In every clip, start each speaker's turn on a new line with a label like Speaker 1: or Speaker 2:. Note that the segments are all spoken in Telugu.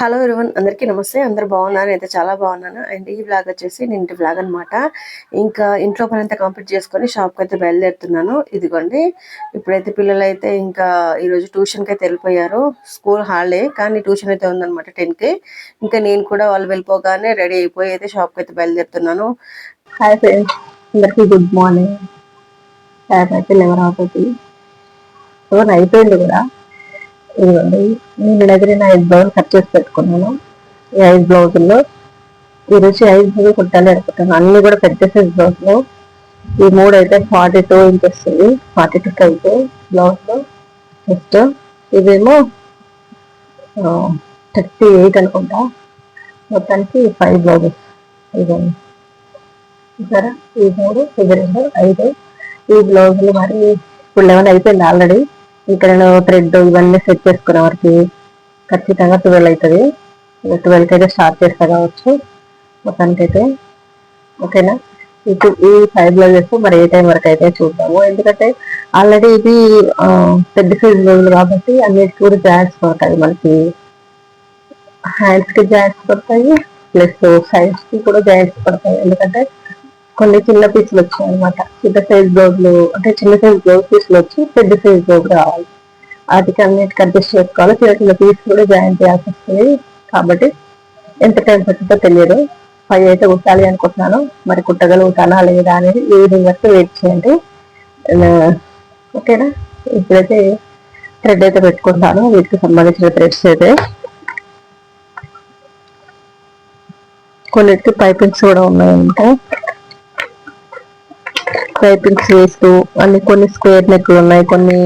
Speaker 1: హలో ఇరువన్ అందరికీ నమస్తే. అందరు బాగున్నారు? అయితే చాలా బాగున్నాను. అండ్ ఈ బ్లాగ్ వచ్చేసి నింటి బ్లాగ్ అనమాట ఇంకా ఇంట్లో పని అంతా కంప్లీట్ చేసుకొని షాప్కి అయితే బయలుదేరుతున్నాను. ఇదిగోండి ఇప్పుడైతే పిల్లలు అయితే ఇంకా ఈరోజు ట్యూషన్కి అయితే వెళ్ళిపోయారు. స్కూల్ హాలిడే కానీ ట్యూషన్ అయితే ఉందన్నమాట టెన్కి. ఇంకా నేను కూడా వాళ్ళు వెళ్ళిపోగానే రెడీ అయిపోయి అయితే షాప్కి అయితే బయలుదేరుతున్నాను.
Speaker 2: హాయ్ ఫ్రెండ్స్ అందరికీ గుడ్ మార్నింగ్ టైం అయితే లెవెన్ అవుతుంది లెవెన్ అయిపోయింది కూడా. ఇదిగోండి నేను దగ్గర ఐదు బ్లౌజ్ కట్ చేసి పెట్టుకున్నాను. ఈ ఐదు బ్లౌజుల్లో ఈరోజు ఐదు బ్లౌజ్ కుట్టాలి అనుకుంటాను అన్ని కూడా పెద్ద సైజ్ బ్లౌజ్లు ఈ మూడు అయితే forty two inches forty two size బ్లౌజ్లో నెక్స్ట్ ఇదేమో థర్టీ ఎయిట్ అనుకుంటా. మొత్తానికి ఫైవ్ బ్లౌజెస్ ఇదండి సరే ఈ మూడు ఇది రెండు ఐదు. ఈ బ్లౌజులు మరి ఇప్పుడు లెవెన్ అయిపోయింది ఆల్రెడీ ఇక్కడ థ్రెడ్ ఇవన్నీ సెట్ చేసుకునే వరకు ఖచ్చితంగా ట్వెల్వ్ అవుతుంది ట్వెల్వ్కి అయితే స్టార్ట్ చేస్తా కావచ్చు. మొత్తానికి అయితే ఓకేనా? ఇప్పుడు ఈ ఫైవ్ బ్లౌజెస్ మరి ఏ టైం వరకు అయితే చూద్దాము. ఎందుకంటే ఆల్రెడీ ఇది పెద్ద సైజ్ బ్లౌజులు కాబట్టి అన్నిటి కూడా జాయింట్స్ పడతాయి మనకి. హ్యాండ్స్కి జాయింట్స్ పడతాయి ప్లస్ సైడ్స్కి కూడా జాయింట్స్ పడతాయి ఎందుకంటే కొన్ని చిన్న పీసులు వచ్చాయి అనమాట చిన్న సైజ్ బ్లౌజ్లు అంటే చిన్న సైజ్ బ్లౌజ్ పీసులు వచ్చి పెద్ద సైజ్ బ్లౌజ్ రావాలి. వాటికి అన్నిటికీ అడ్జస్ట్ చేసుకోవాలి. చిన్న చిన్న పీస్ కూడా జాయిన్ చేయాల్సి వస్తుంది. కాబట్టి ఎంత టైం పడుతుందో తెలియదు. ఫైవ్ అయితే కుట్టాలి అనుకుంటున్నాను. మరి కుట్టగలుగుతానా లేదా అనేది ఈ విధంగా వరకు వెయిట్ చేయండి. ఓకేనా? ఇప్పుడైతే థ్రెడ్ అయితే పెట్టుకుంటాను. వీటికి సంబంధించిన థ్రెడ్స్ అయితే. కొన్నిటికి పైపింగ్స్ కూడా ఉన్నాయంట. పైపింగ్స్ వేస్తూ అన్ని కొన్ని స్క్వేర్ నెక్లు ఉన్నాయి కొన్ని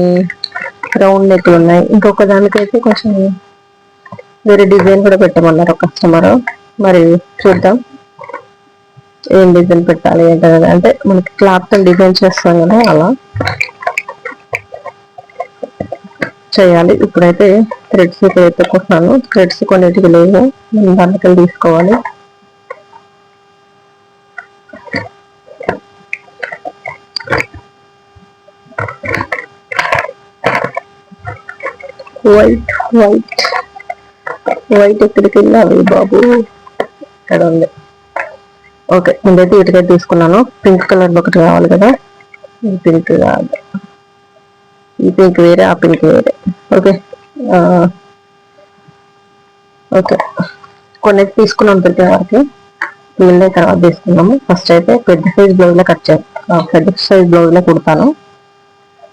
Speaker 2: రౌండ్ నెక్లు ఉన్నాయి. ఇంకొక దానికైతే కొంచెం వేరే డిజైన్ కూడా పెట్టమన్నారు కస్టమర్. మరి చూద్దాం. ఏం డిజైన్ పెట్టాలి ఏంటనేది. అంటే మనకి క్లాత్ డిజైన్ చేస్తాం కదా అలా. చేయాలి. ఇప్పుడైతే థ్రెడ్స్ ఇక్కడ ఎత్తుకుంటున్నాను థ్రెడ్స్ కొన్నిటికి లేవు. దానికి తీసుకోవాలి. వైట్ వైట్ వైట్ ఎక్కడికి వెళ్ళాలి బాబు. ఇక్కడ ఉంది. ఓకే ముందైతే ఇటుక తీసుకున్నాను. పింక్ కలర్ ఒకటి కావాలి కదా? ఈ పింక్ కాదు ఈ పింక్ వేరే ఆ పింక్ వేరే. Okay okay. కొన్ని తీసుకున్నాం ప్రతి వారికి. మిగిలిన తర్వాత తీసుకున్నాము. ఫస్ట్ అయితే పెద్ద సైజ్ బ్లౌజ్లో కట్ చేయాలి. పెద్ద సైజ్ బ్లౌజ్లో కుడతాను.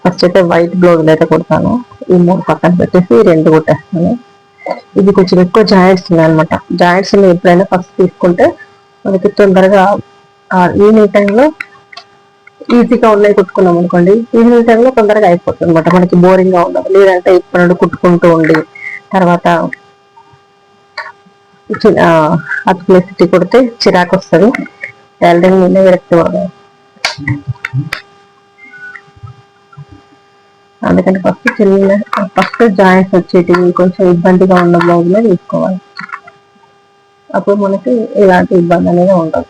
Speaker 2: ఫస్ట్ అయితే వైట్ బ్లౌజ్ అయితే కుడతాను. ఈ మూడు పక్కన పెట్టేసి రెండు కుట్టేస్తాను. ఇది కొంచెం ఎక్కువ జాయింట్స్ ఉన్నాయన్నమాట. జాయింట్స్ ఎప్పుడైనా ఫస్ట్ తీసుకుంటే మనకి తొందరగా ఈవినింగ్ టైంలో ఈజీగా ఉన్నాయి కుట్టుకున్నాం అనుకోండి. ఈవినింగ్ టైంలో తొందరగా అయిపోతుంది అనమాట మనకి బోరింగ్గా ఉండదు లేదంటే ఇప్పుడు కుట్టుకుంటూ ఉండి తర్వాత అతుకులేసి కొడితే చిరాకు వస్తుంది. టైలరింగ్ మీద విరక్తి పడదు. అందుకని ఫస్ట్ చిన్న ఫస్ట్ జాయింట్స్ వచ్చేటివి కొంచెం ఇబ్బందిగా ఉన్న బ్లౌజ్ తీసుకోవాలి. అప్పుడు మనకి ఇలాంటి ఇబ్బంది అనేది ఉండదు.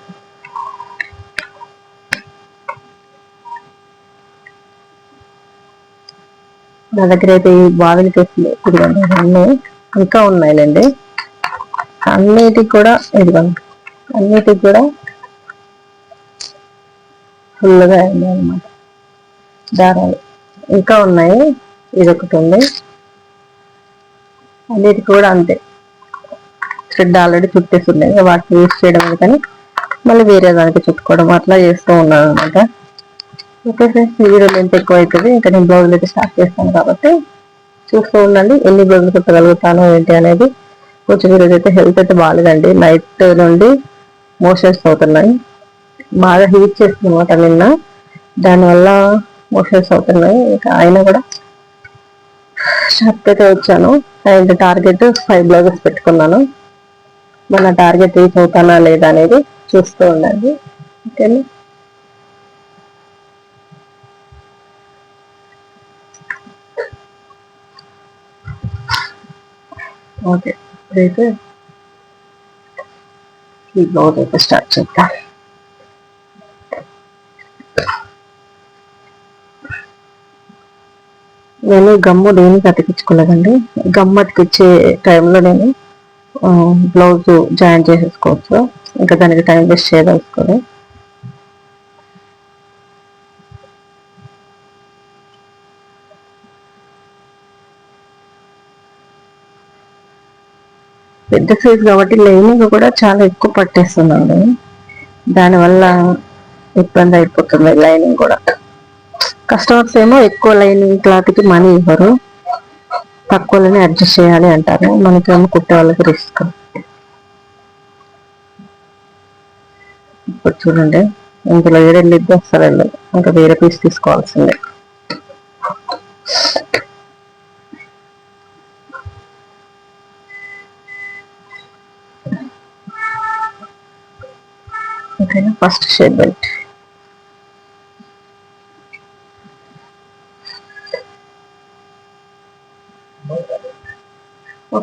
Speaker 2: నా దగ్గర అయితే ఈ బావిల కేసులు ఇదిగోండి అన్నీ ఇంకా ఉన్నాయిలేండి. అన్నిటికి కూడా ఇదిగోండి అన్నిటికి కూడా ఫుల్గా అయింది అనమాట దారాలు. ఇంకా ఉన్నాయి. ఇది ఒకటి ఉంది అన్నిటికి కూడా అంతే. థ్రెడ్ ఆల్రెడీ చుట్టేసి ఉన్నాయి. వాటిని యూస్ చేయడం కానీ మళ్ళీ వేరే దానికి చుట్టుకోవడం అట్లా చేస్తూ ఉన్నాను అనమాట ఓకే ఫ్రెండ్స్ వీడియో లెంత్ ఎక్కువ అవుతుంది ఇంకా నేను బ్లౌజులు అయితే స్టార్ట్ చేస్తాను కాబట్టి చూస్తూ ఉండండి. ఎన్ని బ్లౌజులు కుట్టగలుగుతాను ఏంటి అనేది. కొంచెం ఈరోజు అయితే హెల్త్ అయితే బాగాలేదండి నైట్ నుండి మోషన్స్ అవుతున్నాయి బాగా హీట్ చేస్తుంది అనమాట నిన్న. దానివల్ల మోషన్స్ అవుతున్నాయి. ఇంకా ఆయన కూడా షాప్కి అయితే వచ్చాను. అండ్ టార్గెట్ ఫైవ్ బ్లౌజెస్ పెట్టుకున్నాను. మన టార్గెట్ రీచ్ అవుతానా లేదా అనేది చూస్తూ ఉండాలి ఓకేనా ఓకే ఇప్పుడైతే ఈ బ్లౌజ్ అయితే స్టార్ట్ చేద్దాం. నేను గమ్ము దేనికి అతికించుకోలేదండి గమ్ము అతికిచ్చే టైంలో నేను బ్లౌజ్ జాయిన్ చేసేసుకోవచ్చు. ఇంకా దానికి టైం వేస్ట్ చేయదలుచుకొని పెద్ద సైజ్ కాబట్టి లైనింగ్ కూడా చాలా ఎక్కువ పట్టేస్తున్నాను దానివల్ల ఇబ్బంది అయిపోతుంది లైనింగ్ కూడా. కస్టమర్స్ ఏమో ఎక్కువ లైనింగ్ క్లాత్కి మనీ ఇవ్వరు. తక్కువలోనే అడ్జస్ట్ చేయాలి అంటారు. మనకేమో కుట్టే వాళ్ళకి రిస్క్. ఇప్పుడు చూడండి. ఇందులో ఏడు వెళ్ళిద్ది అసలు వెళ్ళదు ఇంకా వేరే పీస్ తీసుకోవాల్సిందే. ఓకేనా? First shape belt.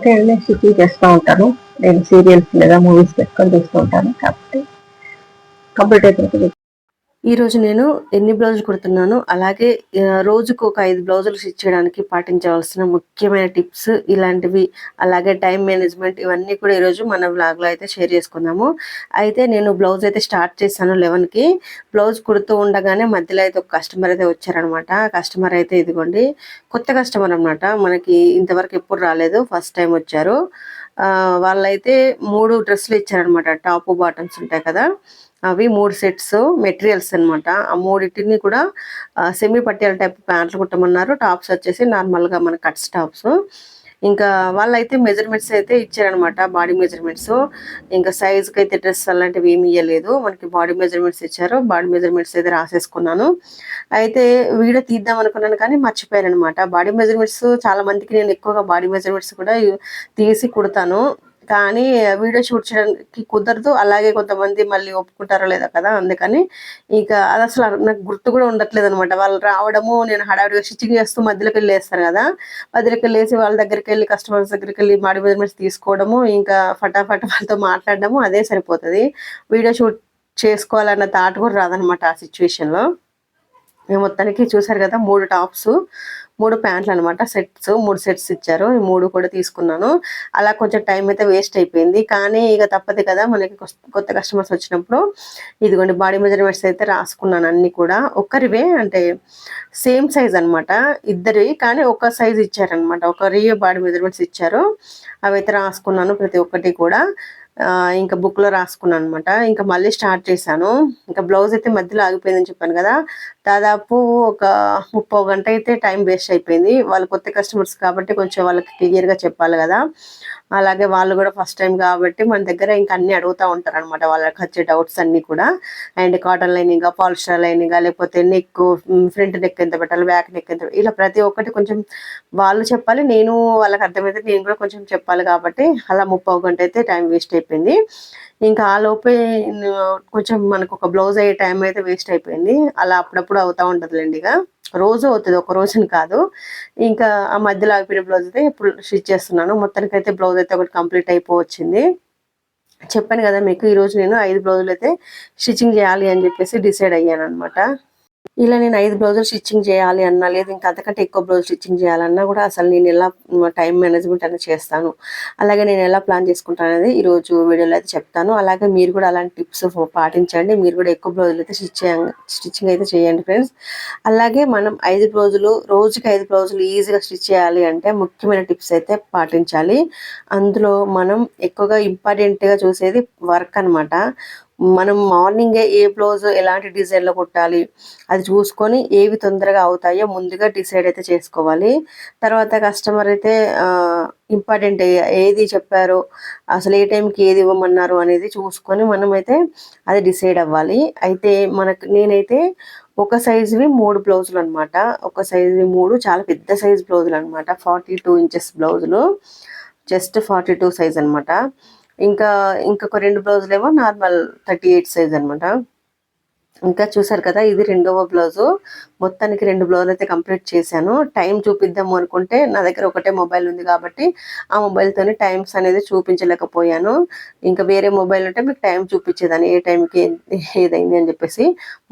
Speaker 2: ఓకే అండి షిప్పింగ్ చేస్తూ ఉంటాను. నేను సీరియల్స్ లేదా మూవీస్ పెట్టుకొని చూస్తూ ఉంటాను కాబట్టి కంప్లీట్ అయిపోతుంది
Speaker 1: ఈరోజు నేను ఎన్ని బ్లౌజులు కుడుతున్నాను అలాగే రోజుకు ఒక ఐదు బ్లౌజులు స్టిచ్ చేయడానికి పాటించవలసిన ముఖ్యమైన టిప్స్ ఇలాంటివి అలాగే టైం మేనేజ్మెంట్ ఇవన్నీ కూడా ఈరోజు మన బ్లాగ్లో అయితే షేర్ చేసుకుందాము. అయితే నేను బ్లౌజ్ అయితే స్టార్ట్ చేశాను లెవెన్కి బ్లౌజ్ కుడుతూ ఉండగానే మధ్యలో అయితే ఒక కస్టమర్ అయితే వచ్చారనమాట. కస్టమర్ అయితే ఇదిగోండి కొత్త కస్టమర్ అన్నమాట. మనకి ఇంతవరకు ఎప్పుడు రాలేదు ఫస్ట్ టైం వచ్చారు. వాళ్ళైతే మూడు డ్రెస్సులు ఇచ్చారనమాట టాప్ బాటమ్స్ ఉంటాయి కదా. అవి మూడు సెట్స్ మెటీరియల్స్ అన్నమాట. ఆ మూడింటిని కూడా సెమీ పట్టేల టైప్ ప్యాంట్లు కుట్టమన్నారు. టాప్స్ వచ్చేసి నార్మల్గా మన కట్స్ టాప్స్. ఇంకా వాళ్ళైతే మెజర్మెంట్స్ అయితే ఇచ్చారనమాట బాడీ మెజర్మెంట్స్ ఇంకా సైజుకి అయితే డ్రెస్ అలాంటివి ఏమి ఇవ్వలేదు మనకి బాడీ మెజర్మెంట్స్ ఇచ్చారు. బాడీ మెజర్మెంట్స్ అయితే రాసేసుకున్నాను. అయితే వీడియో తీద్దాం అనుకున్నాను కానీ మర్చిపోయాను అనమాట బాడీ మెజర్మెంట్స్ చాలా మందికి నేను ఎక్కువగా బాడీ మెజర్మెంట్స్ కూడా తీసి కుడతాను. కానీ వీడియో షూట్ చేయడానికి కుదరదు. అలాగే కొంతమంది మళ్ళీ ఒప్పుకుంటారో లేదో కదా అందుకని ఇక అది అసలు నాకు గుర్తు కూడా ఉండట్లేదు అనమాట వాళ్ళు రావడము నేను హడావిడిగా స్టిచ్చింగ్ చేస్తూ మధ్యలోకి వెళ్ళి వేస్తాను కదా. మధ్యలోకి వెళ్ళేసి వాళ్ళ దగ్గరికి వెళ్ళి కస్టమర్స్ దగ్గరికి వెళ్ళి మాడి మెజర్మెంట్స్ తీసుకోవడము ఇంకా ఫటాఫట్ వాళ్ళతో మాట్లాడడము అదే సరిపోతుంది. వీడియో షూట్ చేసుకోవాలన్న థాట్ కూడా రాదనమాట ఆ సిచ్యువేషన్లో. లో మేము మొత్తానికి చూసారు కదా మూడు టాప్స్ మూడు ప్యాంట్లు అనమాట సెట్స్ మూడు సెట్స్ ఇచ్చారు. ఈ మూడు కూడా తీసుకున్నాను. అలా కొంచెం టైం అయితే వేస్ట్ అయిపోయింది. కానీ ఇక తప్పదు కదా మనకి కొత్త కస్టమర్స్ వచ్చినప్పుడు. ఇదిగోండి బాడీ మెజర్మెంట్స్ అయితే రాసుకున్నాను అన్ని కూడా. ఒక్కరివే అంటే సేమ్ సైజ్ అన్నమాట ఇద్దరివి. కానీ ఒక సైజ్ ఇచ్చారనమాట ఒకరి బాడీ మెజర్మెంట్స్ ఇచ్చారు. అవి అయితే రాసుకున్నాను ప్రతి ఒక్కటి కూడా. ఇంకా బుక్లో రాసుకున్నాను అనమాట ఇంకా మళ్ళీ స్టార్ట్ చేశాను. ఇంకా బ్లౌజ్ అయితే మధ్యలో ఆగిపోయిందని చెప్పాను కదా. దాదాపు ఒక ముప్పై గంట అయితే టైం వేస్ట్ అయిపోయింది. వాళ్ళు కొత్త కస్టమర్స్ కాబట్టి కొంచెం వాళ్ళకి క్లియర్గా చెప్పాలి కదా. అలాగే వాళ్ళు కూడా ఫస్ట్ టైం కాబట్టి మన దగ్గర ఇంకా అన్ని అడుగుతూ ఉంటారు అనమాట వాళ్ళకి వచ్చే డౌట్స్ అన్ని కూడా. And cotton lining polyester lining లేకపోతే నెక్ ఫ్రంట్ నెక్ ఎంత పెట్టాలి బ్యాక్ నెక్ ఎంత ఇలా ప్రతి ఒక్కటి కొంచెం వాళ్ళు చెప్పాలి. నేను వాళ్ళకి అర్థమైతే నేను కూడా కొంచెం చెప్పాలి కాబట్టి అలా ముప్పై గంట అయితే టైం వేస్ట్ అయిపోయింది. ఇంకా ఆ లోపే కొంచెం మనకు ఒక బ్లౌజ్ అయ్యే టైం అయితే వేస్ట్ అయిపోయింది. అలా అప్పుడప్పుడు అవుతా ఉంటుంది ఇక. రోజు అవుతుంది ఒక రోజుని కాదు. ఇంకా ఆ మధ్యలో ఆగిపోయిన బ్లౌజ్ అయితే ఇప్పుడు స్టిచ్ చేస్తున్నాను. మొత్తానికి అయితే బ్లౌజ్ అయితే ఒకటి కంప్లీట్ అయిపోవచ్చింది. చెప్పాను కదా మీకు ఈరోజు నేను ఐదు బ్లౌజులు అయితే స్టిచ్చింగ్ చేయాలి అని చెప్పేసి డిసైడ్ అయ్యాను అనమాట ఇలా నేను ఐదు బ్లౌజులు స్టిచ్చింగ్ చేయాలి అన్నా లేదు ఇంకా అంతకంటే ఎక్కువ బ్లౌజ్ స్టిచ్చింగ్ చేయాలన్నా కూడా అసలు నేను ఎలా టైం మేనేజ్మెంట్ అనేది చేస్తాను. అలాగే నేను ఎలా ప్లాన్ చేసుకుంటాను అనేది ఈరోజు వీడియోలో అయితే చెప్తాను. అలాగే మీరు కూడా అలాంటి టిప్స్ పాటించండి. మీరు కూడా ఎక్కువ బ్లౌజులు అయితే స్టిచ్ స్టిచ్చింగ్ అయితే చేయండి ఫ్రెండ్స్. అలాగే మనం ఐదు బ్లౌజులు రోజుకి ఐదు బ్లౌజులు ఈజీగా స్టిచ్ చేయాలి అంటే ముఖ్యమైన టిప్స్ అయితే పాటించాలి. అందులో మనం ఎక్కువగా ఇంపార్టెంట్గా చూసేది వర్క్ అనమాట మనం మార్నింగే ఏ బ్లౌజ్ ఎలాంటి డిజైన్లో కుట్టాలి అది చూసుకొని ఏవి తొందరగా అవుతాయో ముందుగా డిసైడ్ అయితే చేసుకోవాలి. తర్వాత కస్టమర్ అయితే ఇంపార్టెంట్ ఏది చెప్పారు అసలు ఏ టైంకి ఏది ఇవ్వమన్నారు అనేది చూసుకొని మనమైతే అది డిసైడ్ అవ్వాలి. అయితే మనకు నేనైతే ఒక సైజువి మూడు బ్లౌజులు అనమాట ఒక సైజువి మూడు చాలా పెద్ద సైజ్ బ్లౌజులు అనమాట ఫార్టీ టూ ఇంచెస్ బ్లౌజులు జస్ట్ ఫార్టీ టూ సైజ్ అనమాట ఇంకా ఇంకొక రెండు బ్లౌజులు ఏమో నార్మల్ థర్టీ ఎయిట్ సైజ్ అన్నమాట. ఇంకా చూసారు కదా ఇది రెండవ బ్లౌజు. మొత్తానికి రెండు బ్లౌజులు అయితే కంప్లీట్ చేశాను. టైం చూపిద్దాము అనుకుంటే నా దగ్గర ఒకటే మొబైల్ ఉంది కాబట్టి ఆ మొబైల్తోనే టైమ్స్ అనేది చూపించలేకపోయాను. ఇంకా వేరే మొబైల్ ఉంటే మీకు టైం చూపించేదాన్ని ఏ టైంకి ఏదైంది అని చెప్పేసి.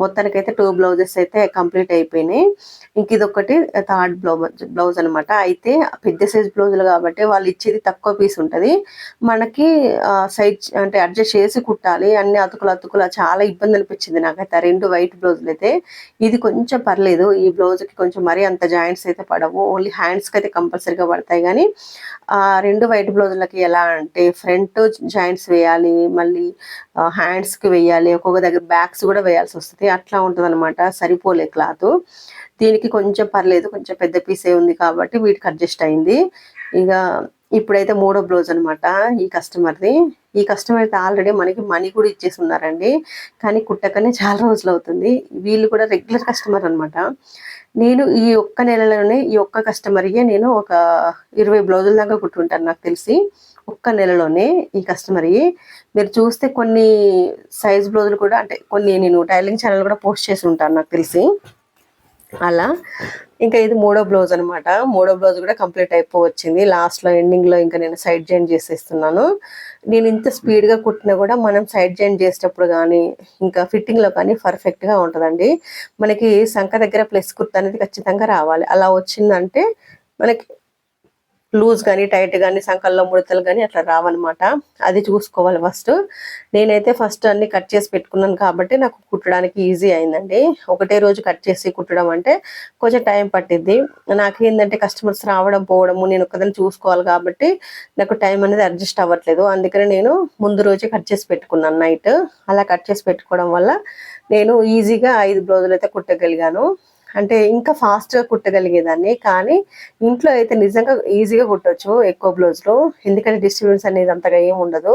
Speaker 1: మొత్తానికైతే టూ బ్లౌజెస్ అయితే కంప్లీట్ అయిపోయినాయి. ఇంక ఇదొకటి థర్డ్ బ్లౌజ్ బ్లౌజ్ అనమాట అయితే పెద్ద సైజ్ బ్లౌజులు కాబట్టి వాళ్ళు ఇచ్చేది తక్కువ పీస్ ఉంటుంది. మనకి సైజ్ అంటే అడ్జస్ట్ చేసి కుట్టాలి. అన్ని అతుకులు అతుకులు చాలా ఇబ్బంది అనిపించింది నాకైతే రెండు వైట్ బ్లౌజులు అయితే. ఇది కొంచెం పర్లేదు ఈ బ్లౌజ్కి కొంచెం మరీ అంత జాయింట్స్ అయితే పడవు. ఓన్లీ హ్యాండ్స్కి అయితే కంపల్సరీగా పడతాయి. కానీ ఆ రెండు వైట్ బ్లౌజులకి ఎలా అంటే ఫ్రంట్ జాయింట్స్ వేయాలి మళ్ళీ హ్యాండ్స్కి వేయాలి ఒక్కొక్క దగ్గర బ్యాక్స్ కూడా వేయాల్సి వస్తుంది. అట్లా ఉంటుంది అనమాట సరిపోలే క్లాత్. దీనికి కొంచెం పర్లేదు కొంచెం పెద్ద పీసే ఉంది కాబట్టి వీటికి అడ్జస్ట్ అయింది. ఇక ఇప్పుడైతే మూడో బ్లౌజ్ అనమాట ఈ కస్టమర్ది. ఈ కస్టమర్ అయితే ఆల్రెడీ మనకి మనీ కూడా ఇచ్చేసి ఉన్నారండి కానీ కుట్టకనే చాలా రోజులు అవుతుంది. వీళ్ళు కూడా రెగ్యులర్ కస్టమర్ అనమాట నేను ఈ ఒక్క నెలలోనే ఈ ఒక్క కస్టమర్కే నేను ఒక ఇరవై బ్లౌజుల దాకా కుట్టుంటాను నాకు తెలిసి. ఒక్క నెలలోనే ఈ కస్టమర్కి మీరు చూస్తే కొన్ని సైజ్ బ్లౌజులు కూడా అంటే కొన్ని నేను టైలింగ్ ఛానల్ కూడా పోస్ట్ చేసి ఉంటాను నాకు తెలిసి. అలా. ఇంకా ఇది మూడో బ్లౌజ్ అనమాట మూడో బ్లౌజ్ కూడా కంప్లీట్ అయిపోవచ్చింది. లాస్ట్లో ఎండింగ్లో ఇంకా నేను సైడ్ జాయిన్ చేసేస్తున్నాను. నేను ఇంత స్పీడ్గా కుట్టినా కూడా మనం సైడ్ జాయిన్ చేసేటప్పుడు కానీ ఇంకా ఫిట్టింగ్లో కానీ పర్ఫెక్ట్గా ఉంటుందండి. మనకి సంఖ దగ్గర ప్లస్ కుర్త అనేది ఖచ్చితంగా రావాలి. అలా వచ్చిందంటే మనకి లూజ్ కానీ టైట్ కానీ సంకల్లో ముడతలు కానీ అట్లా రావన్నమాట. అది చూసుకోవాలి ఫస్ట్. నేనైతే ఫస్ట్ అన్ని కట్ చేసి పెట్టుకున్నాను కాబట్టి నాకు కుట్టడానికి ఈజీ అయిందండి. ఒకటే రోజు కట్ చేసి కుట్టడం అంటే కొంచెం టైం పట్టిద్ది. నాకు ఏంటంటే కస్టమర్స్ రావడం పోవడము నేను ఒకదాన్ని చూసుకోవాలి కాబట్టి నాకు టైం అనేది అడ్జస్ట్ అవ్వట్లేదు. అందుకని నేను ముందు రోజే కట్ చేసి పెట్టుకున్నాను నైట్. అలా కట్ చేసి పెట్టుకోవడం వల్ల నేను ఈజీగా ఐదు బ్లౌజులు అయితే కుట్టగలిగాను. అంటే ఇంకా ఫాస్ట్గా కుట్టగలిగేదాన్ని. కానీ ఇంట్లో అయితే నిజంగా ఈజీగా కుట్టొచ్చు ఎక్కువ బ్లౌజ్లో ఎందుకంటే డిస్టర్బెన్స్ అనేది అంతగా ఏమి ఉండదు.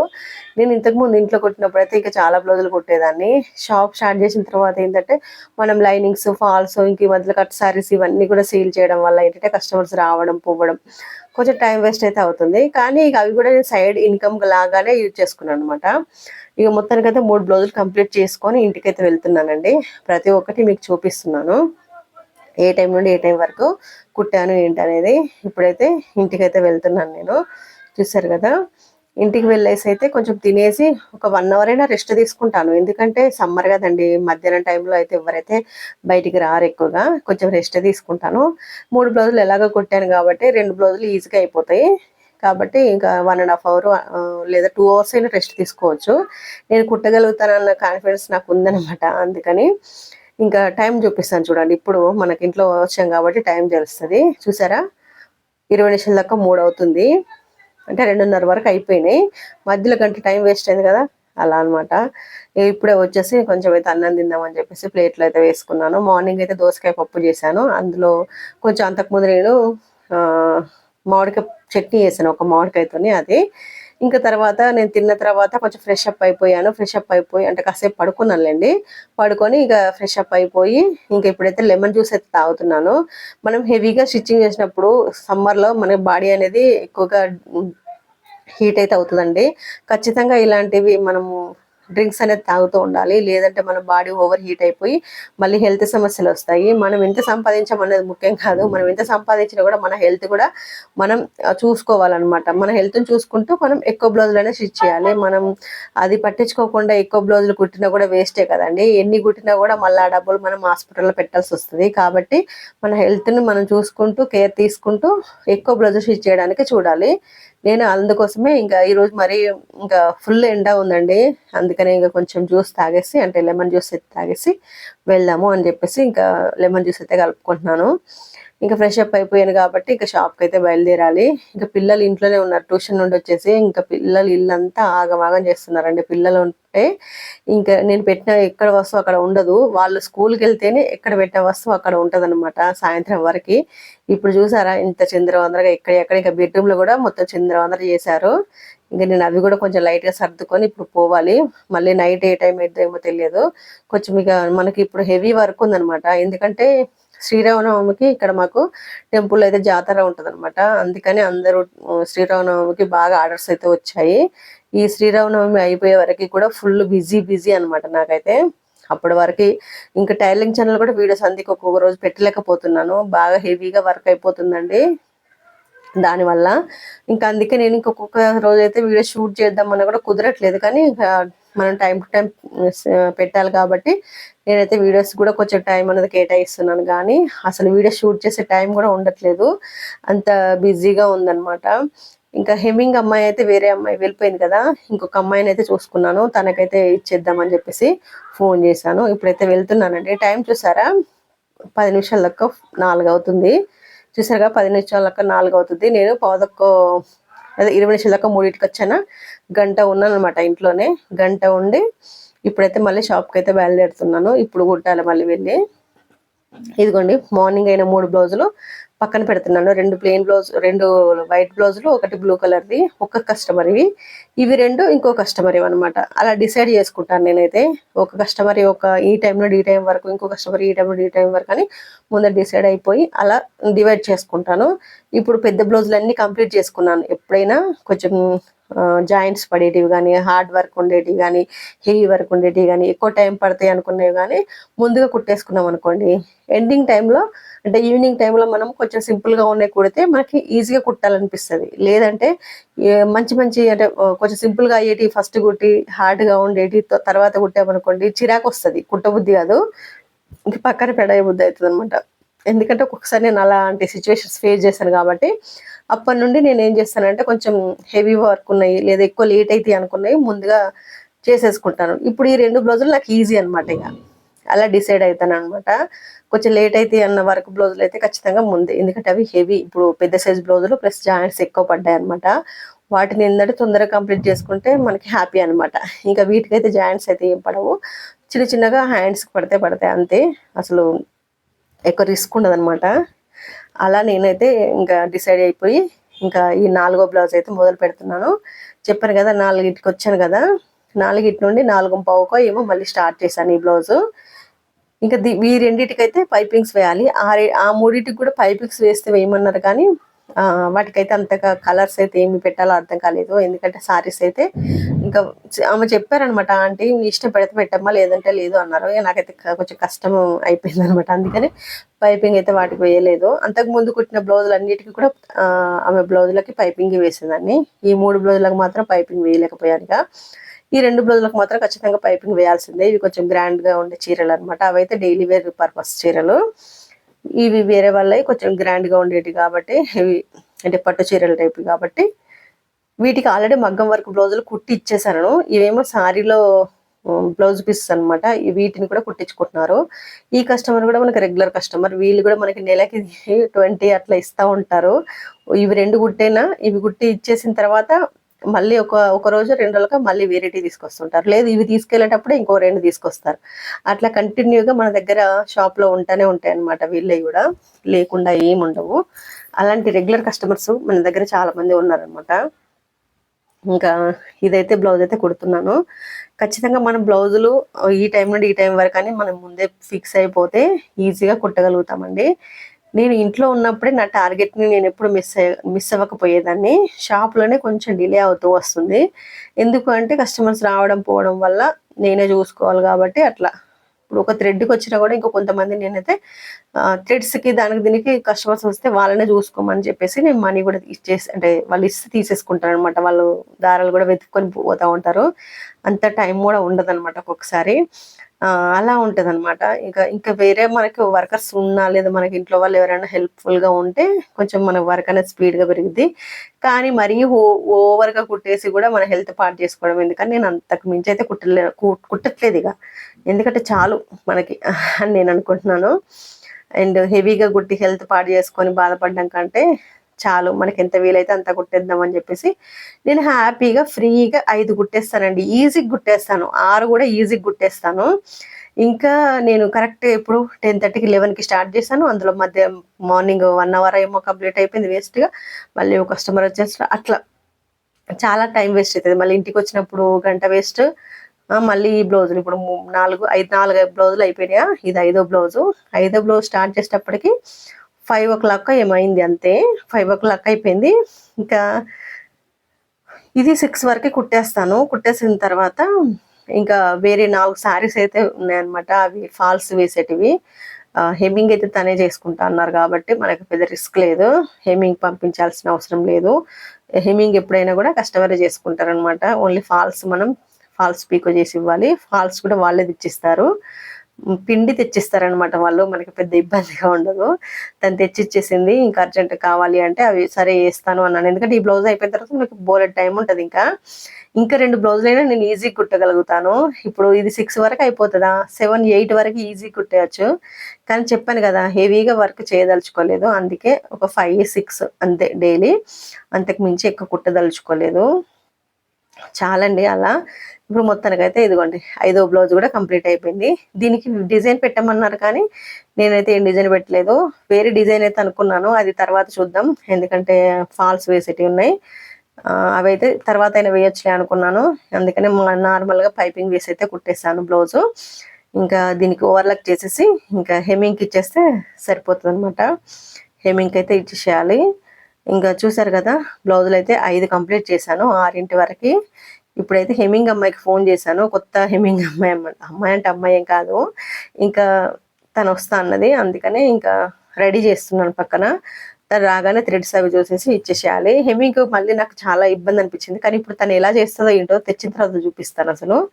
Speaker 1: నేను ఇంతకుముందు ఇంట్లో కుట్టినప్పుడు అయితే ఇంకా చాలా బ్లౌజులు కుట్టేదాన్ని. షాప్ స్టార్ట్ చేసిన తర్వాత ఏంటంటే మనం లైనింగ్స్ ఫాల్స్ ఇంక ఈ మధ్యలో కట్ సారీస్ ఇవన్నీ కూడా సీల్ చేయడం వల్ల ఏంటంటే కస్టమర్స్ రావడం పోవడం కొంచెం టైం వేస్ట్ అయితే అవుతుంది. కానీ ఇక అవి కూడా నేను సైడ్ ఇన్కమ్ లాగానే యూజ్ చేసుకున్నాను అనమాట ఇక మొత్తానికైతే మూడు బ్లౌజులు కంప్లీట్ చేసుకొని ఇంటికైతే వెళ్తున్నానండి. ప్రతి ఒక్కటి మీకు చూపిస్తున్నాను. ఏ టైం నుండి ఏ టైం వరకు కుట్టాను ఏంటి అనేది ఇప్పుడైతే ఇంటికైతే వెళ్తున్నాను నేను. చూసారు కదా? ఇంటికి వెళ్ళేసి అయితే కొంచెం తినేసి ఒక వన్ అవర్ అయినా రెస్ట్ తీసుకుంటాను. ఎందుకంటే సమ్మర్ కదండి మధ్యాహ్నం టైంలో అయితే ఎవరైతే బయటికి రారు ఎక్కువగా కొంచెం రెస్ట్ తీసుకుంటాను. మూడు బ్లౌజులు ఎలాగో కుట్టాను కాబట్టి రెండు బ్లౌజులు ఈజీగా అయిపోతాయి. కాబట్టి ఇంకా వన్ అండ్ హాఫ్ అవర్ లేదా టూ అవర్స్ అయినా రెస్ట్ తీసుకోవచ్చు. నేను కుట్టగలుగుతానన్న కాన్ఫిడెన్స్ నాకు ఉందన్నమాట. అందుకని ఇంకా టైం చూపిస్తాను చూడండి. ఇప్పుడు మనకి ఇంట్లో వచ్చాం కాబట్టి టైం తెలుస్తుంది. చూసారా? ఇరవై నిమిషాల దాకా మూడు అవుతుంది. అంటే రెండున్నర వరకు అయిపోయినాయి. మధ్యలో గంట టైం వేస్ట్ అయింది కదా? అలా అనమాట ఇప్పుడే వచ్చేసి కొంచెం అయితే అన్నం తిందామని చెప్పేసి ప్లేట్లో అయితే వేసుకున్నాను. మార్నింగ్ అయితే దోసకాయ పప్పు చేశాను. అందులో కొంచెం అంతకుముందు నేను మామిడికాయ చట్నీ చేశాను. ఒక మామిడికాయతోని అది. ఇంకా తర్వాత నేను తిన్న తర్వాత కొంచెం ఫ్రెష్ అప్ అయిపోయాను ఫ్రెష్ అప్ అయిపోయి అంటే కాసేపు పడుకున్నానులేండి. పడుకొని ఇక ఫ్రెష్ అప్ అయిపోయి ఇంకా ఇప్పుడైతే లెమన్ జ్యూస్ అయితే తాగుతున్నాను మనం హెవీగా స్టిచ్చింగ్ చేసినప్పుడు సమ్మర్లో మన బాడీ అనేది ఎక్కువగా హీట్ అయితే అవుతుందండి. ఖచ్చితంగా ఇలాంటివి మనము డ్రింక్స్ అనేది తాగుతూ ఉండాలి. లేదంటే మన బాడీ ఓవర్ హీట్ అయిపోయి మళ్ళీ హెల్త్ సమస్యలు వస్తాయి. మనం ఎంత సంపాదించామనేది ముఖ్యం కాదు. మనం ఎంత సంపాదించినా కూడా మన హెల్త్ కూడా మనం చూసుకోవాలన్నమాట. మన హెల్త్ని చూసుకుంటూ మనం ఎక్కువ బ్లౌజులు అనేది స్టిచ్ చేయాలి. మనం అది పట్టించుకోకుండా ఎక్కువ బ్లౌజులు కుట్టినా కూడా వేస్టే కదండి. ఎన్ని కుట్టినా కూడా మళ్ళీ ఆ డబ్బులు మనం హాస్పిటల్లో పెట్టాల్సి వస్తుంది. కాబట్టి మన హెల్త్ని మనం చూసుకుంటూ కేర్ తీసుకుంటూ ఎక్కువ బ్లౌజులు స్టిచ్ చేయడానికి చూడాలి. నేను అందుకోసమే ఇంకా ఈరోజు మరి ఇంకా ఫుల్ ఎండ ఉందండి. అందుకనే ఇంకా కొంచెం జ్యూస్ తాగేసి అంటే లెమన్ జ్యూస్ అయితే తాగేసి వెళ్దాము అని చెప్పేసి ఇంకా లెమన్ జ్యూస్ అయితే కలుపుకుంటున్నాను. ఇంకా ఫ్రెష్ అప్ అయిపోయాను కాబట్టి ఇంకా షాప్కి అయితే బయలుదేరాలి. ఇంకా పిల్లలు ఇంట్లోనే ఉన్నారు. ట్యూషన్ నుండి వచ్చేసి ఇంకా పిల్లలు ఇల్లంతా ఆగమాగం చేస్తున్నారండి. పిల్లలు ఉంటే ఇంకా నేను పెట్టిన ఎక్కడ వస్తువు అక్కడ ఉండదు. వాళ్ళు స్కూల్కి వెళ్తేనే ఎక్కడ పెట్టిన వస్తువు అక్కడ ఉంటది సాయంత్రం వరకు. ఇప్పుడు చూసారా ఇంత చంద్రవందరగా ఎక్కడ ఎక్కడ ఇంకా బెడ్రూమ్లో కూడా మొత్తం చంద్రవందర చేశారు. ఇంకా నేను అవి కూడా కొంచెం లైట్గా సర్దుకొని ఇప్పుడు పోవాలి. మళ్ళీ నైట్ ఏ టైం ఏమో తెలియదు. కొంచెం ఇక మనకి ఇప్పుడు హెవీ వర్క్ ఉందనమాట ఎందుకంటే శ్రీరామనవమికి ఇక్కడ మాకు టెంపుల్ అయితే జాతర ఉంటదన్నమాట. అందుకని అందరూ శ్రీరామనవమికి బాగా ఆర్డర్స్ అయితే వచ్చాయి. ఈ శ్రీరామనవమి అయిపోయే వరకు కూడా ఫుల్ బిజీ బిజీ అనమాట నాకైతే. అప్పటి వరకు ఇంకా టైలింగ్ ఛానల్ కూడా వీడియోస్ అందుకు ఒక్కొక్క రోజు పెట్టలేకపోతున్నాను. బాగా హెవీగా వర్క్ అయిపోతుందండి. దానివల్ల. ఇంకా అందుకే నేను ఇంకొక రోజైతే వీడియో షూట్ చేద్దామన్నా కూడా కుదరట్లేదు. కానీ ఇంకా మనం టైం టు టైం పెట్టాలి కాబట్టి నేనైతే వీడియోస్ కూడా కొంచెం టైం అనేది కేటాయిస్తున్నాను. కానీ అసలు వీడియో షూట్ చేసే టైం కూడా ఉండట్లేదు. అంత బిజీగా ఉందన్నమాట. ఇంకా హెమింగ్ అమ్మాయి అయితే వేరే అమ్మాయి వెళ్ళిపోయింది కదా. ఇంకొక అమ్మాయిని అయితే చూసుకున్నాను. తనకైతే ఇచ్చేద్దామని చెప్పేసి ఫోన్ చేశాను. ఇప్పుడైతే వెళ్తున్నానండి. టైం చూసారా? పది నిమిషాల దాకా నాలుగు అవుతుంది. చూసారుగా పది నిమిషాల దాకా నాలుగు అవుతుంది. నేను పావుదక్కో అదే ఇరవై నిమిషాల దాకా మూడింటికి వచ్చాను? గంట ఉన్నాను అనమాట ఇంట్లోనే. గంట ఉండి ఇప్పుడైతే మళ్ళీ షాప్కి అయితే బయలుదేరుతున్నాను. ఇప్పుడు కుట్టాలి మళ్ళీ వెళ్ళి. ఇదిగోండి మార్నింగ్ అయిన మూడు బ్లౌజులు. పక్కన పెడుతున్నాను. రెండు ప్లెయిన్ బ్లౌజ్ రెండు వైట్ బ్లౌజులు ఒకటి బ్లూ కలర్ది ఒక కస్టమర్ ఇవి ఇవి రెండు ఇంకో కస్టమర్ అనమాట అలా డిసైడ్ చేసుకుంటాను నేనైతే. ఒక కస్టమర్ ఒక ఈ టైంలో ఈ టైం వరకు ఇంకో కస్టమర్ ఈ టైంలో ఈ టైం వరకు అని ముందర డిసైడ్ అయిపోయి అలా డివైడ్ చేసుకుంటాను. ఇప్పుడు పెద్ద బ్లౌజులు అన్ని కంప్లీట్ చేసుకున్నాను. ఎప్పుడైనా కొంచెం జాయింట్స్ పడేటివి కానీ హార్డ్ వర్క్ ఉండేటివి కానీ హెవీ వర్క్ ఉండేటివి కానీ ఎక్కువ టైం పడతాయి అనుకునేవి కానీ ముందుగా కుట్టేసుకున్నాం అనుకోండి. ఎండింగ్ టైంలో అంటే ఈవినింగ్ టైంలో మనం కొంచెం సింపుల్గా ఉన్నాయి కుడితే మనకి ఈజీగా కుట్టాలనిపిస్తుంది. లేదంటే మంచి మంచి అంటే కొంచెం సింపుల్గా అయ్యేటి ఫస్ట్ కుట్టి హార్డ్గా ఉండేటి తర్వాత కుట్టామనుకోండి చిరాకు వస్తుంది. కుట్టబుద్ధి కాదు. ఇంక పక్కన పెడయ బుద్ధి అవుతుంది అనమాట ఎందుకంటే ఒక్కొక్కసారి నేను అలాంటి సిచ్యువేషన్స్ ఫేస్ చేశాను కాబట్టి అప్పటి నుండి నేను ఏం చేస్తానంటే కొంచెం హెవీ వర్క్ ఉన్నాయి లేదా ఎక్కువ లేట్ అయితే అనుకున్నాయి ముందుగా చేసేసుకుంటాను. ఇప్పుడు ఈ రెండు బ్లౌజులు నాకు ఈజీ అనమాట ఇక. అలా డిసైడ్ అవుతాను అనమాట కొంచెం లేట్ అయితే అన్న వర్క్ బ్లౌజులు అయితే ఖచ్చితంగా ముందే. ఎందుకంటే అవి హెవీ ఇప్పుడు పెద్ద సైజ్ బ్లౌజులు ప్లస్ జాయింట్స్ ఎక్కువ పడ్డాయి అనమాట వాటిని ఏంటంటే తొందరగా కంప్లీట్ చేసుకుంటే మనకి హ్యాపీ అనమాట ఇంకా వీటికైతే జాయింట్స్ అయితే ఏం పడవు. చిన్న చిన్నగా హ్యాండ్స్కి పడితే పడతాయి అంతే. అసలు ఎక్కువ రిస్క్ ఉండదు అలా నేనైతే ఇంకా డిసైడ్ అయిపోయి ఇంకా ఈ నాలుగో బ్లౌజ్ అయితే మొదలు పెడుతున్నాను. చెప్పాను కదా నాలుగింటికి వచ్చాను కదా. నాలుగింటి నుండి నాలుగు పావుకో ఏమో మళ్ళీ స్టార్ట్ చేశాను ఈ బ్లౌజు. ఇంకా ఈ రెండింటికైతే పైపింగ్స్ వేయాలి. ఆ ఆ మూడింటికి కూడా పైపింగ్స్ వేస్తే వేయమన్నారు కానీ వాటికైతే అంతగా కలర్స్ అయితే ఏమి పెట్టాలో అర్థం కాలేదు. ఎందుకంటే సారీస్ అయితే ఇంకా ఆమె చెప్పారనమాట ఆంటీ నీ ఇష్టం పెడితే పెట్టమ్మా లేదంటే లేదు అన్నారు. నాకైతే కొంచెం కష్టం అయిపోయింది అనమాట అందుకని పైపింగ్ అయితే వాటికి వేయలేదు. అంతకు ముందు కుట్టిన బ్లౌజులు అన్నిటికీ కూడా ఆమె బ్లౌజులకి పైపింగ్ వేసేదాన్ని ఈ మూడు బ్లౌజులకు మాత్రం పైపింగ్ వేయలేకపోయాను ఇక. ఈ రెండు బ్లౌజులకు మాత్రం ఖచ్చితంగా పైపింగ్ వేయాల్సిందే. ఇవి కొంచెం గ్రాండ్గా ఉండే చీరలు అనమాట అవైతే డైలీ వేర్ పర్పస్ చీరలు. ఇవి వేరే వాళ్ళవి కొంచెం గ్రాండ్గా ఉండేవి కాబట్టి ఇవి అంటే పట్టు చీరల టైప్ కాబట్టి వీటికి ఆల్రెడీ మగ్గం వర్క్ బ్లౌజులు కుట్టి ఇచ్చేసాను ఇవేమో సారీలో బ్లౌజ్ పీసెస్ అనమాట వీటిని కూడా కుట్టించుకుంటున్నారు. ఈ కస్టమర్ కూడా మనకి రెగ్యులర్ కస్టమర్ వీళ్ళు కూడా మనకి నెలకి ట్వంటీ అట్లా ఇస్తా ఉంటారు. ఇవి రెండు కుట్టేనా? ఇవి కుట్టి ఇచ్చేసిన తర్వాత మళ్ళీ ఒక ఒక రోజు రెండు రోజులుగా మళ్ళీ వేరేటి తీసుకొస్తుంటారు. లేదు ఇవి తీసుకెళ్ళేటప్పుడు ఇంకో రెండు తీసుకొస్తారు. అట్లా కంటిన్యూగా మన దగ్గర షాప్లో ఉంటానే ఉంటాయి అన్నమాట వీళ్ళవి కూడా లేకుండా ఏమి ఉండవు. అలాంటి రెగ్యులర్ కస్టమర్స్ మన దగ్గర చాలా మంది ఉన్నారనమాట ఇంకా ఇదైతే బ్లౌజ్ అయితే కుడుతున్నాను. ఖచ్చితంగా మనం బ్లౌజులు ఈ టైం నుండి ఈ టైం వరకు అని మనం ముందే ఫిక్స్ అయిపోతే ఈజీగా కుట్టగలుగుతామండి. నేను ఇంట్లో ఉన్నప్పుడే నా టార్గెట్ని నేను ఎప్పుడు మిస్ అయ్యే మిస్ అవ్వకపోయేదాన్ని. షాప్లోనే కొంచెం డిలే అవుతూ వస్తుంది. ఎందుకు అంటే కస్టమర్స్ రావడం పోవడం వల్ల నేనే చూసుకోవాలి కాబట్టి అట్లా. ఇప్పుడు ఒక థ్రెడ్కి వచ్చినా కూడా ఇంకో కొంతమంది నేనైతే థ్రెడ్స్కి దానికి దీనికి కస్టమర్స్ వస్తే వాళ్ళనే చూసుకోమని చెప్పేసి నేను మనీ కూడా ఇచ్చేసి అంటే వాళ్ళు ఇస్తే తీసేసుకుంటారు అనమాట వాళ్ళు దారాలు కూడా వెతుక్కొని పోతూ ఉంటారు. అంత టైం కూడా ఉండదు అనమాట ఒక్కొక్కసారి. అలా ఉంటుంది అనమాట ఇంకా ఇంకా వేరే మనకి వర్కర్స్ ఉన్నా లేదా మనకి ఇంట్లో వాళ్ళు ఎవరైనా హెల్ప్ఫుల్గా గా ఉంటే కొంచెం మన వర్క్ అనేది స్పీడ్గా గా పెరుగుద్ది. కానీ మరీ ఓవర్గా కుట్టేసి కూడా మన హెల్త్ పాటు చేసుకోవడం ఎందుకంటే నేను అంతకు మించి అయితే కుట్టలే కుట్టట్లేదు ఇక. ఎందుకంటే చాలు మనకి అని నేను అనుకుంటున్నాను. అండ్ హెవీగా కుట్టి హెల్త్ పాడు చేసుకొని బాధపడడం కంటే చాలు మనకి ఎంత వీలైతే అంత కుట్టేద్దాం అని చెప్పేసి నేను హ్యాపీగా ఫ్రీగా ఐదు కుట్టేస్తానండి. ఈజీగా కుట్టేస్తాను. ఆరు కూడా ఈజీగా కుట్టేస్తాను. ఇంకా నేను కరెక్ట్ ఇప్పుడు టెన్ థర్టీకి లెవెన్కి స్టార్ట్ చేశాను. అందులో మధ్య మార్నింగ్ వన్ అవర్ ఏమో కంప్లీట్ అయిపోయింది వేస్ట్గా. మళ్ళీ ఒక కస్టమర్ వచ్చేసి అట్లా. చాలా టైం వేస్ట్ అవుతుంది మళ్ళీ ఇంటికి వచ్చినప్పుడు గంట వేస్ట్. మళ్ళీ ఈ బ్లౌజులు ఇప్పుడు నాలుగు ఐదు నాలుగు బ్లౌజులు అయిపోయినాయా? ఇది ఐదో బ్లౌజు. ఐదో బ్లౌజ్ స్టార్ట్ చేసేటప్పటికి ఫైవ్ ఓ క్లాక్ ఏమైంది అంతే. ఫైవ్ ఓ క్లాక్ అయిపోయింది. ఇంకా ఇది సిక్స్ వరకు కుట్టేస్తాను. కుట్టేసిన తర్వాత ఇంకా వేరే నాలుగు శారీస్ అయితే ఉన్నాయన్నమాట. అవి ఫాల్స్ వేసేటివి. హెమ్మింగ్ అయితే తనే చేసుకుంటా అన్నారు కాబట్టి మనకి పెద్ద రిస్క్ లేదు. హెమ్మింగ్ పంపించాల్సిన అవసరం లేదు. హెమ్మింగ్ ఎప్పుడైనా కూడా కస్టమరే చేసుకుంటారనమాట ఓన్లీ ఫాల్స్ మనం ఫాల్స్ పీకో చేసి ఇవ్వాలి. ఫాల్స్ కూడా వాళ్ళే తెచ్చిస్తారు. పిండి తెచ్చిస్తారనమాట వాళ్ళు మనకి పెద్ద ఇబ్బందిగా ఉండదు. తను తెచ్చిచ్చేసింది ఇంకా అర్జెంట్ కావాలి అంటే అవి సరే వేస్తాను అన్నాను. ఎందుకంటే ఈ బ్లౌజ్ అయిపోయిన తర్వాత మనకి బోలెడ్ టైం ఉంటుంది ఇంకా. ఇంకా రెండు బ్లౌజులైనా నేను ఈజీ కుట్టగలుగుతాను. ఇప్పుడు ఇది సిక్స్ వరకు అయిపోతుందా? సెవెన్ ఎయిట్ వరకు ఈజీ కుట్టేయచ్చు. కానీ చెప్పాను కదా హెవీగా వర్క్ చేయదలుచుకోలేదు. అందుకే ఒక ఫైవ్ సిక్స్ అంతే డైలీ అంతకు మించి ఎక్కువ కుట్టదలుచుకోలేదు. చాలండి అలా. ఇప్పుడు మొత్తానికైతే ఇదిగోండి ఐదో బ్లౌజ్ కూడా కంప్లీట్ అయిపోయింది. దీనికి డిజైన్ పెట్టమన్నారు కానీ నేనైతే ఏం డిజైన్ పెట్టలేదు. వేరే డిజైన్ అయితే అనుకున్నాను. అది తర్వాత చూద్దాం. ఎందుకంటే ఫాల్స్ వేసేటివి ఉన్నాయి. అవి అవైతే తర్వాత అయినా వేయొచ్చులే అనుకున్నాను. అందుకనే మా- నార్మల్గా పైపింగ్ వేసి అయితే కుట్టేసాను బ్లౌజు ఇంకా దీనికి ఓవర్లక్ చేసేసి ఇంకా హెమ్మింగ్కి ఇచ్చేస్తే సరిపోతుంది అనమాట హెమ్మింగ్కి అయితే ఇచ్చేసేయాలి. ఇంకా చూసారు కదా బ్లౌజులు అయితే ఐదు కంప్లీట్ చేశాను ఆరింటి వరకు. ఇప్పుడైతే హెమింగ్ అమ్మాయికి ఫోన్ చేశాను. కొత్త హెమింగ్ అమ్మాయి అమ్మ- అమ్మాయి అంటే అమ్మాయి ఏం కాదు. ఇంకా తను వస్తా అన్నది. అందుకనే ఇంకా రెడీ చేస్తున్నాను పక్కన. తను రాగానే థ్రెడ్స్ అవి చూసేసి ఇచ్చేసేయాలి. హెమింగ్ మళ్ళీ నాకు చాలా ఇబ్బంది అనిపించింది. కానీ ఇప్పుడు తను ఎలా చేస్తుందో ఏంటో తెచ్చిన తర్వాత చూపిస్తాను అసలు.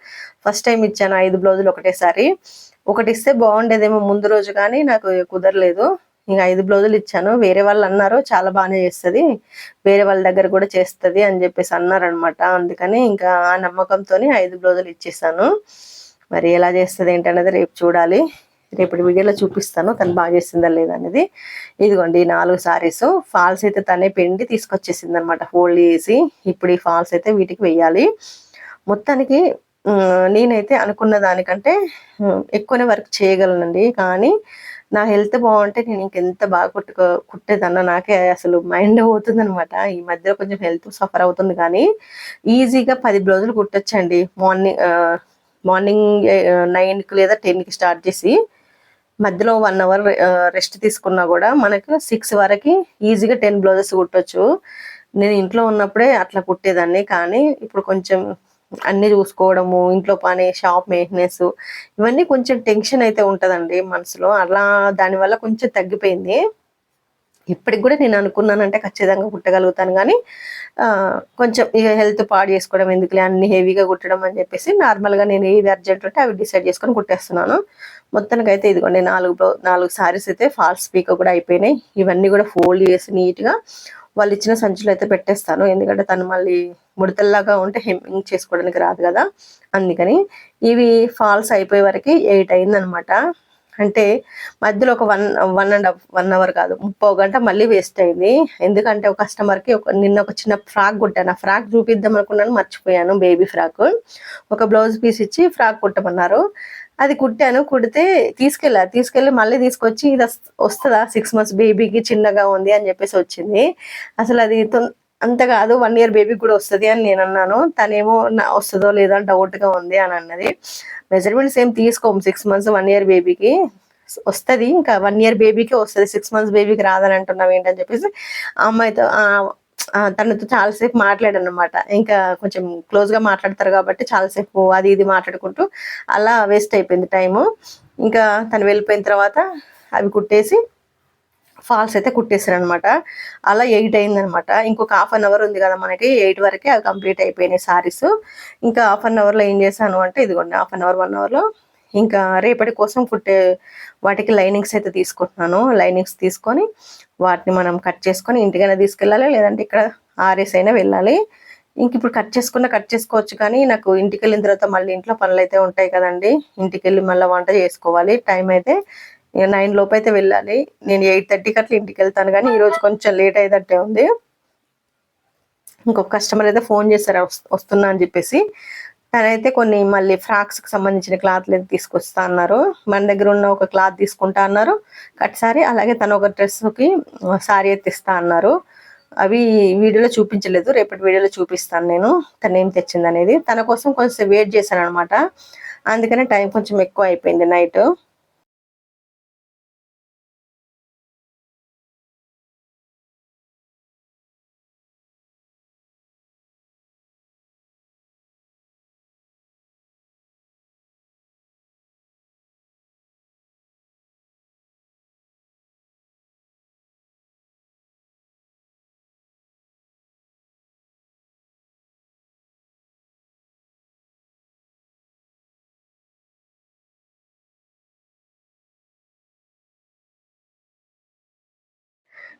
Speaker 1: ఫస్ట్ టైం ఇచ్చాను ఐదు బ్లౌజులు ఒకటేసారి. ఒకటి ఇస్తే బాగుండేదేమో ముందు రోజు కానీ నాకు కుదరలేదు. నీకు ఐదు బ్లౌజులు ఇచ్చాను. వేరే వాళ్ళు అన్నారు చాలా బాగానే చేస్తుంది. వేరే వాళ్ళ దగ్గర కూడా చేస్తుంది అని చెప్పేసి అన్నారనమాట అందుకని ఇంకా ఆ నమ్మకంతోనే ఐదు బ్లౌజులు ఇచ్చేసాను. మరి ఎలా చేస్తుంది ఏంటనేది రేపు చూడాలి. రేపటి వీడియోలో చూపిస్తాను తను బాగా చేసిందా లేదా అనేది. ఇదిగోండి నాలుగు సారీస్. ఫాల్స్ అయితే తనే పిండి తీసుకొచ్చేసింది అనమాట ఫోల్డ్ చేసి ఇప్పుడు ఈ ఫాల్స్ అయితే వీటికి వెయ్యాలి మొత్తానికి నేనైతే అనుకున్న దానికంటే ఎక్కువనే వర్క్ చేయగలనండి. కానీ నా హెల్త్ బాగుంటే నేను ఇంకెంత బాగా కుట్టుకో కుట్టేదన్నా నాకే అసలు మైండ్ పోతుంది అనమాట ఈ మధ్యలో కొంచెం హెల్త్ సఫర్ అవుతుంది కానీ ఈజీగా పది బ్లౌజులు కుట్టొచ్చండి. మార్నింగ్ మార్నింగ్ నైన్కి లేదా టెన్కి స్టార్ట్ చేసి మధ్యలో వన్ అవర్ రెస్ట్ తీసుకున్నా కూడా మనకు సిక్స్ వరకు ఈజీగా టెన్ బ్లౌజెస్ కుట్టొచ్చు. నేను ఇంట్లో ఉన్నప్పుడే అట్లా కుట్టేదాన్ని కానీ ఇప్పుడు కొంచెం అన్ని చూసుకోవడము ఇంట్లో పని షాప్ మెయింటెనెన్స్ ఇవన్నీ కొంచెం టెన్షన్ అయితే ఉంటదండి మనసులో. అలా దానివల్ల కొంచెం తగ్గిపోయింది. ఇప్పటికి కూడా నేను అనుకున్నానంటే ఖచ్చితంగా కుట్టగలుగుతాను కానీ కొంచెం ఇక హెల్త్ పాడు చేసుకోవడం ఎందుకులే అన్ని హెవీగా కుట్టడం అని చెప్పేసి నార్మల్గా నేను ఏది అర్జెంట్ ఉంటే అవి డిసైడ్ చేసుకొని కుట్టేస్తున్నాను. మొత్తానికి అయితే ఇదిగోండి నాలుగు నాలుగు సారీస్ అయితే ఫాల్స్ పీక కూడా అయిపోయినాయి. ఇవన్నీ కూడా ఫోల్డ్ చేసి నీట్గా వాళ్ళు ఇచ్చిన సంచులు అయితే పెట్టేస్తాను. ఎందుకంటే తను మళ్ళీ ముడతల్లాగా ఉంటే హెమ్మింగ్ చేసుకోవడానికి రాదు కదా అందుకని ఇవి ఫాల్స్ అయిపోయే వరకు ఎయిట్ అయిందనమాట. అంటే మధ్యలో ఒక one one and half one hour కాదు ముప్పై గంట మళ్ళీ వేస్ట్ అయింది. ఎందుకంటే ఒక కస్టమర్కి ఒక నిన్న ఒక చిన్న ఫ్రాక్ కుట్టాను. ఆ ఫ్రాక్ చూపిద్దాం అనుకున్నాను మర్చిపోయాను బేబీ ఫ్రాక్. ఒక బ్లౌజ్ పీస్ ఇచ్చి ఫ్రాక్ కుట్టమన్నారు. అది కుట్టాను కుడితే తీసుకెళ్ళా తీసుకెళ్ళి మళ్ళీ తీసుకొచ్చి ఇది వస్తుందా? సిక్స్ మంత్స్ బేబీకి చిన్నగా ఉంది అని చెప్పేసి వచ్చింది. అసలు అది తొం- అంత కాదు వన్ ఇయర్ బేబీకి కూడా వస్తుంది అని నేను అన్నాను. తనేమో నా వస్తుందో లేదో అని ఉంది అని అన్నది. మెజర్మెంట్స్ ఏం తీసుకోము సిక్స్ మంత్స్ వన్ ఇయర్ బేబీకి వస్తుంది ఇంకా వన్ ఇయర్ బేబీకి వస్తుంది. సిక్స్ మంత్స్ బేబీకి రాదని అంటున్నావు ఏంటని చెప్పేసి ఆ అమ్మాయితో తనతో చాలాసేపు మాట్లాడాను అనమాట ఇంకా కొంచెం క్లోజ్గా మాట్లాడతారు కాబట్టి చాలాసేపు అది ఇది మాట్లాడుకుంటూ అలా వేస్ట్ అయిపోయింది టైము ఇంకా తను వెళ్ళిపోయిన తర్వాత అవి కుట్టేసి ఫాల్స్ అయితే కుట్టేసాను అనమాట అలా ఎయిట్ అయిందనమాట ఇంకొక హాఫ్ అన్ అవర్ ఉంది కదా మనకి ఎయిట్ వరకే అవి కంప్లీట్ అయిపోయినాయి సారీస్. ఇంకా హాఫ్ అన్ అవర్లో ఏం చేశాను అంటే ఇదిగోండి హాఫ్ అన్ అవర్ వన్ అవర్లో ఇంకా రేపటి కోసం కుట్టే వాటికి లైనింగ్స్ అయితే తీసుకుంటున్నాను. లైనింగ్స్ తీసుకొని వాటిని మనం కట్ చేసుకొని ఇంటికైనా తీసుకెళ్ళాలి లేదంటే ఇక్కడ ఆర్ఎస్ అయినా వెళ్ళాలి. ఇంక ఇప్పుడు కట్ చేసుకున్న కట్ చేసుకోవచ్చు కానీ నాకు ఇంటికి వెళ్ళిన తర్వాత మళ్ళీ ఇంట్లో పనులు అయితే ఉంటాయి కదండి. ఇంటికి వెళ్ళి మళ్ళీ వంట చేసుకోవాలి. టైం అయితే నైన్ లోపు అయితే వెళ్ళాలి. నేను ఎయిట్ థర్టీకి అట్లా ఇంటికి వెళ్తాను కానీ ఈరోజు కొంచెం లేట్ అయ్యేటట్టే ఉంది. ఇంకొక కస్టమర్ అయితే ఫోన్ చేశారు వస్తున్నా అని చెప్పేసి. తనైతే కొన్ని మళ్ళీ ఫ్రాక్స్కి సంబంధించిన క్లాత్లు అయితే తీసుకొస్తా అన్నారు. మన దగ్గర ఉన్న ఒక క్లాత్ తీసుకుంటా అన్నారు. కట్ సారీ అలాగే తను ఒక డ్రెస్కి సారీ అయితే ఇస్తా అన్నారు. అవి వీడియోలో చూపించలేదు రేపటి వీడియోలో చూపిస్తాను నేను తను ఏం తెచ్చింది అనేది తన కోసం కొంచెం వెయిట్ చేశాను అనమాట అందుకనే టైం కొంచెం ఎక్కువ అయిపోయింది నైట్.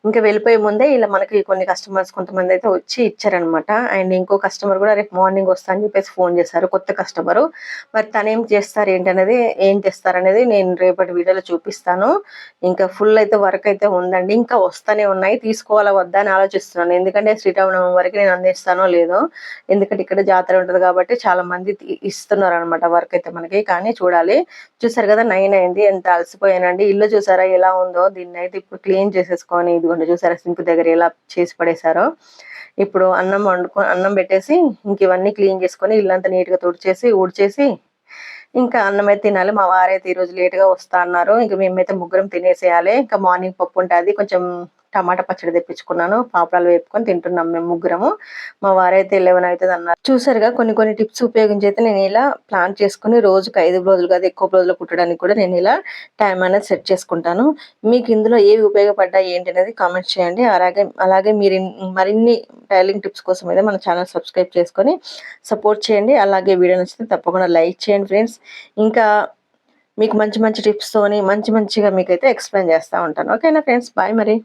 Speaker 1: ఇంకా వెళ్ళిపోయే ముందే ఇలా మనకి కొన్ని కస్టమర్స్ కొంతమంది అయితే వచ్చి ఇచ్చారనమాట. అండ్ ఇంకో కస్టమర్ కూడా రేపు మార్నింగ్ వస్తా అని చెప్పేసి ఫోన్ చేశారు కొత్త కస్టమర్ మరి తనేం చేస్తారు ఏంటనేది ఏం తెస్తారు అనేది నేను రేపటి వీడియోలో చూపిస్తాను. ఇంకా ఫుల్ అయితే వర్క్ అయితే ఉందండి. ఇంకా వస్తానే ఉన్నాయి తీసుకోవాలా వద్దా అని ఆలోచిస్తున్నాను. ఎందుకంటే శ్రీరామనవమి వరకు నేను అందిస్తానో లేదో ఎందుకంటే ఇక్కడ జాతర ఉంటది కాబట్టి చాలా మంది తీ- ఇస్తున్నారు అనమాట వర్క్ అయితే మనకి. కానీ చూడాలి. చూసారు కదా నైన్ అయింది ఎంత అలసిపోయానండి. ఇల్లు చూసారా ఎలా ఉందో. దీన్ని అయితే ఇప్పుడు క్లీన్ చేసేసుకొని ఇదిగోండి చూసారా సింక్ దగ్గర ఎలా చేసి పడేశారో. ఇప్పుడు అన్నం వండుకొని అన్నం పెట్టేసి ఇంక ఇవన్నీ క్లీన్ చేసుకొని ఇల్లంతా నీట్గా తుడిచేసి ఊడ్చేసి ఇంకా అన్నం అయితే తినాలి. మా వారైతే ఈ రోజు లేట్గా వస్తా అన్నారు. ఇంకా మేమైతే ముగ్గురం తినేసేయాలి. ఇంకా మార్నింగ్ పప్పు ఉంటుంది. కొంచెం టమాటా పచ్చడి తెప్పించుకున్నాను పాపడాలు వేపుకొని తింటున్నాం మేము ముగ్గురము. మా వారైతే లెవెన్ అవుతుంది అన్నారు. చూసారుగా కొన్ని కొన్ని టిప్స్ ఉపయోగించి అయితే నేను ఇలా ప్లాన్ చేసుకుని రోజుకి ఐదు రోజులు కాదు ఎక్కువ రోజులు కుట్టడానికి కూడా నేను ఇలా టైం అనేది సెట్ చేసుకుంటాను. మీకు ఇందులో ఏవి ఉపయోగపడ్డాయి ఏంటి అనేది కామెంట్ చేయండి. అలాగే అలాగే మీరు మరిన్ని టైలింగ్ టిప్స్ కోసం అయితే మన ఛానల్ సబ్స్క్రైబ్ చేసుకొని సపోర్ట్ చేయండి. అలాగే వీడియో నచ్చితే తప్పకుండా లైక్ చేయండి ఫ్రెండ్స్. ఇంకా మీకు మంచి మంచి టిప్స్తోని మంచి మంచిగా మీకైతే ఎక్స్ప్లెయిన్ చేస్తూ ఉంటాను. ఓకేనా ఫ్రెండ్స్? బాయ్ మరి.